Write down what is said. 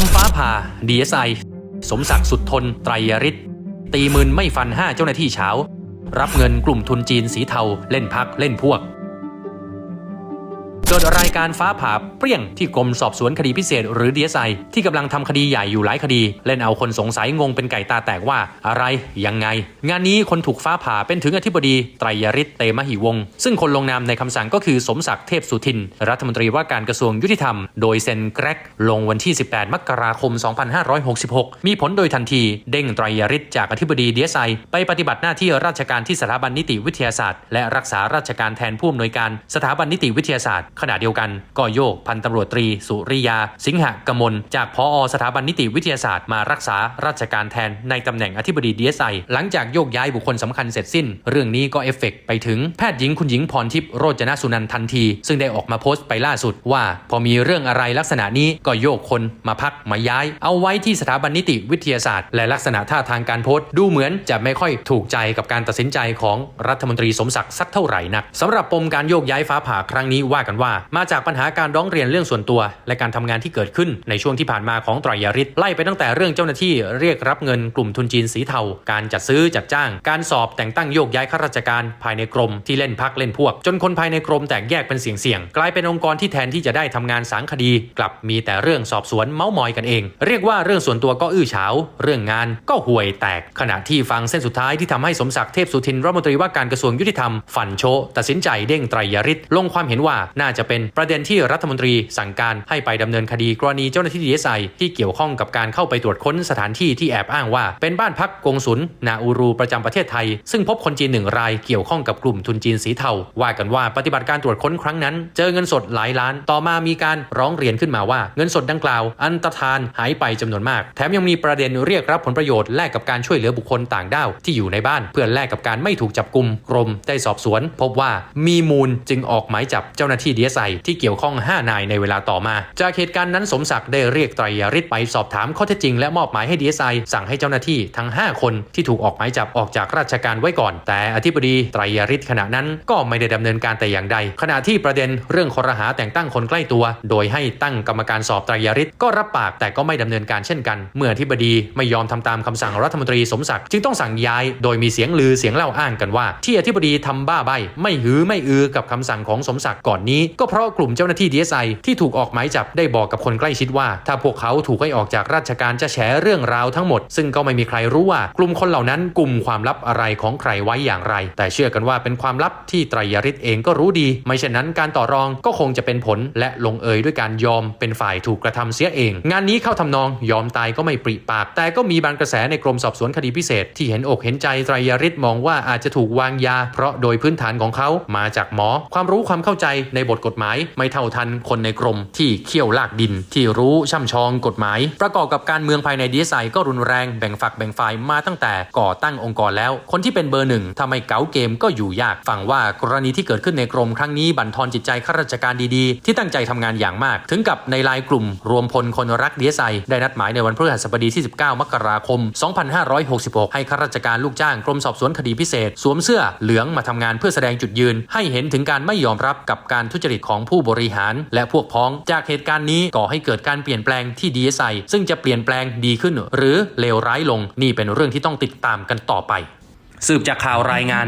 มฟ้าผ่า DSI สมศักดิ์สุดทน ไตรยริศตีมืนไม่ฟันห้าเจ้าหน้าที่เช้า รับเงินกลุ่มทุนจีนสีเทา เล่นพักเล่นพวก เกิดรายการฟ้าผ่าเปรี้ยงที่กรมสอบสวนคดีพิเศษ หรือ DSI ที่กำลังทำคดีใหญ่อยู่หลายคดี เล่นเอาคนสงสัยงงเป็นไก่ตาแตกว่าอะไรยังไง งานนี้คนถูกฟ้าผ่าเป็นถึงอธิบดีไตรยฤทธิ์เตมหิวงศ์ซึ่งคนลงนามในคำสั่งก็คือสมศักดิ์เทพสุทิน รัฐมนตรีว่าการกระทรวงยุติธรรม โดยเซ็นแกรกลงวันที่ 18 มกราคม 2566 มีผลโดยทันที เด้งไตรยฤทธิ์จากอธิบดี DSI ไปปฏิบัติหน้าที่ราชการที่สถาบันนิติวิทยาศาสตร์ และรักษาราชการแทนผู้อำนวยการสถาบันนิติวิทยาศาสตร์ณะเดียวกันก็โยกพันตำรวจตรี สุริยา สิงหกมล จากพออสถาบันนิติวิทยาศาสตร์มารักษาราชการแทนในตำแหน่งอธิบดี DSI หลังจากโยกย้ายบุคคลสำคัญเสร็จสิ้น เรื่องนี้ก็เอฟเฟกต์ไปถึงแพทย์หญิงคุณหญิงพรทิพย์โรจนสุนันท์ทันที ซึ่งได้ออกมาโพสต์ไปล่าสุดว่า พอมีเรื่องอะไรลักษณะนี้ก็โยกคนมาพักมาย้าย เอาไว้ที่สถาบันนิติวิทยาศาสตร์ และลักษณะท่าทางการโพสต์ดูเหมือนจะไม่ค่อยถูกใจกับการตัดสินใจของรัฐมนตรีสมศักดิ์สักเท่าไหร่นักสำหรับปมการโยกย้ายฟ้าผ่าครั้งนี้ว่ากันว่ามาจากปัญหาการร้องเรียนเรื่องส่วนตัว และการทำงานที่เกิดขึ้นในช่วงที่ผ่านมาของตรยฤทธิ์ไล่ไปตั้งแต่เรื่องเจ้าหน้าที่เรียกรับเงินกลุ่มทุนจีนสีเทา การจัดซื้อจัดจ้าง การสอบแต่งตั้งโยกย้ายข้าราชการภายในกรมที่เล่นพักเล่นพวก จนคนภายในกรมแตกแยกเป็นเสี่ยงๆกลายเป็นองค์กรที่แทนที่จะได้ทำงานสางคดี กลับมีแต่เรื่องสอบสวนเมาส์มอยกันเอง เรียกว่าเรื่องส่วนตัวก็อื้อฉาว เรื่องงานก็ห่วยแตก ขณะที่ฟังเส้นสุดท้ายที่ทำให้สมศักดิ์เทพสุทินรัฐมนตรีว่าการกระทรวงยุติธรรมฝันโชตัดสินใจเด้งไตรยฤทธิ์ลงความเห็นว่าน่าจะเป็นประเด็นที่รัฐมนตรีสั่งการให้ไปดำเนินคดีกรณีเจ้าหน้าที่ดีเอสไอที่เกี่ยวข้องกับการเข้าไปตรวจค้นสถานที่ที่แอบอ้างว่า เป็นบ้านพักกงสุลนาอูรูประจำประเทศไทย ซึ่งพบคนจีนหนึ่งรายเกี่ยวข้องกับกลุ่มทุนจีนสีเทาว่ากันว่าปฏิบัติการตรวจค้นครั้งนั้น เจอเงินสดหลายล้าน ต่อมามีการร้องเรียนขึ้นมาว่าเงินสดดังกล่าว อันตรธานหายไปจำนวนมาก แถมยังมีประเด็นเรียกรับผลประโยชน์แลกกับการช่วยเหลือบุคคลต่างด้าวที่อยู่ในบ้าน เพื่อแลกกับการไม่ถูกจับกลุ่มกรมได้สอบสวน พบว่ามีมูลจึงออกหมายจับเจ้าหน้าที่ดีเอสไอที่เกี่ยวข้อง 5 นายในเวลาต่อมา จากเหตุการณ์นั้นสมศักดิ์ได้เรียกไตรยฤทธิ์ไปสอบถามข้อเท็จจริงและมอบหมายให้ดีเอสไอสั่งให้เจ้าหน้าที่ทั้ง 5 คนที่ถูกออกหมายจับออกจากราชการไว้ก่อน แต่อธิบดีไตรยฤทธิ์ขณะนั้นก็ไม่ได้ดำเนินการแต่อย่างใด ขณะที่ประเด็นเรื่องคอรหาแต่งตั้งคนใกล้ตัว โดยให้ตั้งกรรมการสอบไตรยฤทธิ์ก็รับปากแต่ก็ไม่ดำเนินการเช่นกัน เมื่ออธิบดีไม่ยอมทำตามคำสั่งรัฐมนตรีสมศักดิ์จึงต้องสั่งย้าย โดยมีเสียงลือเสียงเล่าอ้างกันว่า ที่อธิบดีทำบ้าใบไม่หือไม่อือกับคำสั่งของสมศักดิ์ก่อนนี้ก็เพราะกลุ่มเจ้าหน้าที่ดีเอสไอที่ถูกออกหมายจับได้บอกกับคนใกล้ชิดว่า ถ้าพวกเขาถูกให้ออกจากราชการจะแฉเรื่องราวทั้งหมด ซึ่งก็ไม่มีใครรู้ว่ากลุ่มคนเหล่านั้นกลุ่มความลับอะไรของใครไว้อย่างไร แต่เชื่อกันว่าเป็นความลับที่ไตรยฤทธิ์เองก็รู้ดี ไม่เช่นนั้นการต่อรองก็คงจะเป็นผลและลงเอยด้วยการยอมเป็นฝ่ายถูกกระทำเสียเอง งานนี้เข้าทำนองยอมตายก็ไม่ปริปาก แต่ก็มีบางกระแสในกรมสอบสวนคดีพิเศษ ที่เห็นอกเห็นใจไตรยฤทธิ์มองว่าอาจจะถูกวางยา เพราะโดยพื้นฐานของเขามาจากหมอ ความรู้ความเข้าใจในบทกฎหมาย ไม่เท่าทันคนในกรมที่เขี่ยวลากดิน ที่รู้ช่ำชองกฎหมาย ประกอบกับการเมืองภายในดีไอก็รุนแรงแบ่งฝักแบ่งฝ่ายมาตั้งแต่ก่อตั้งองค์กรแล้ว คนที่เป็นเบอร์หนึ่งทำไมเก๋าเกมก็อยู่ยากฟังว่ากรณีที่เกิดขึ้นในกรมครั้งนี้บั่นทอนจิตใจข้าราชการดีๆ ที่ตั้งใจทำงานอย่างมาก ถึงกับในลน์กลุ่ม รวมพลคนรักดีไอได้นัดหมายในวันพฤหัสบดีที่ 19 มกราคม 2566 ให้ข้าราชการลูกจ้างกรมสอบสวนคดีพิเศษ สวมเสื้อเหลืองมาทำงานเพื่อแสดงจุดยืน ให้เห็นถึงการไม่ยอมรับกับการทุจริตของผู้บริหาร และพวกพ้อง จากเหตุการณ์นี้ก่อให้เกิดการเปลี่ยนแปลงที่ดีไซซึ่งจะเปลี่ยนแปลงดีขึ้น หรือเลวร้ายลงนี่เป็นเรื่องที่ต้องติดตามกันต่อไป สืบจากข่าวรายงาน